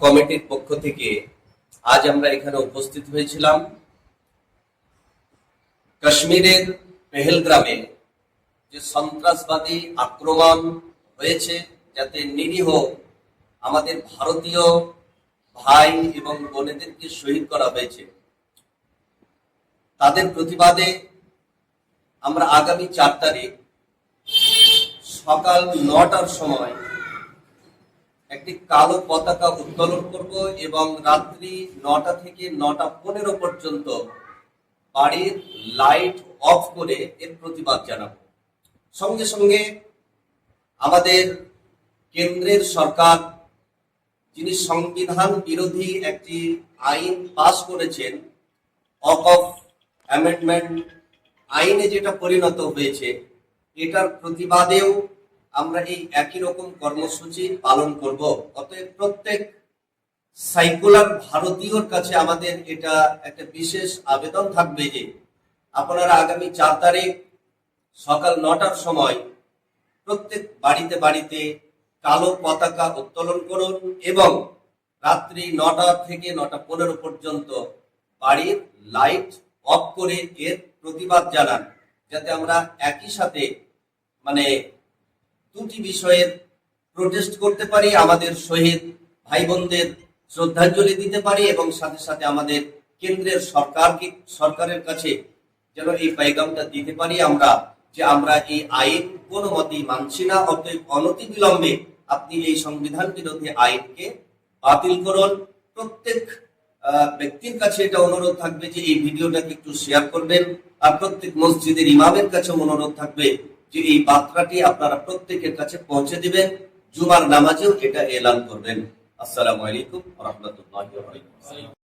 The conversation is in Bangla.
কমিটির পক্ষ থেকে আজ আমরা এখানে উপস্থিত হয়েছিলাম কাশ্মীরের পেহেলগ্রামে যে সন্ত্রাসবাদী আক্রমণ হয়েছে যাতে নিরীহ আমাদের ভারতীয় ভাই এবং বোনেদেরকে শহীদ করা হয়েছে। তাদের প্রতিবাদে আমরা আগামী চার তারিখ সকাল নটার সময় একটি কালো পতাকা উত্তোলন করব এবং রাত্রি নটা থেকে নটা পনেরো পর্যন্ত বাড়ির লাইট অফ করে এর প্রতিবাদ জানাব। সঙ্গে সঙ্গে আমাদের কেন্দ্রের সরকার, যিনি সংবিধান বিরোধী একটি আইন পাশ করেছেন অফ অ্যামেন্ডমেন্ট আইনে যেটা পরিণত হয়েছে, এটার প্রতিবাদেও আমরা এই একই রকম কর্মসূচি পালন করব। অতএব প্রত্যেক সাইকুলার ভারতীয়র কাছে আমাদের এটা একটা বিশেষ আবেদন থাকবে যে আপনারা আগামী চার তারিখ সকাল নটার সময় প্রত্যেক বাড়িতে বাড়িতে কালো পতাকা উত্তোলন করুন এবং রাত্রি নটা থেকে নটা পনেরো পর্যন্ত বাড়ির লাইট অফ করে এর প্রতিবাদ জানান। যাতে আমরা একই সাথে মানে দুটি বিষয়ের প্রোটেস্ট করতে পারি, আমাদের শহীদ ভাই বোনদের শ্রদ্ধাঞ্জলি দিতে পারি এবং সাথে সাথে আমাদের কেন্দ্রের সরকারকে, সরকারের কাছে যেন এই পাইগামটা দিতে পারি। আমরা যে আমরা এই আইন কোনো মতেই মানছি না, অতএব অনতি বিলম্বে আপনি এই সংবিধান বিরোধী আইনকে বাতিল করুন। প্রত্যেক ব্যক্তির কাছে এটা অনুরোধ থাকবে যে এই ভিডিওটাকে একটু শেয়ার করবেন। আর প্রত্যেক মসজিদের ইমামের কাছে অনুরোধ থাকবে যে এই বার্তাটি আপনারা প্রত্যেকের কাছে পৌঁছে দিবেন, জুমার নামাজেও এটা এলান করবেন। আসসালামু আলাইকুম রহমতুল্লাহ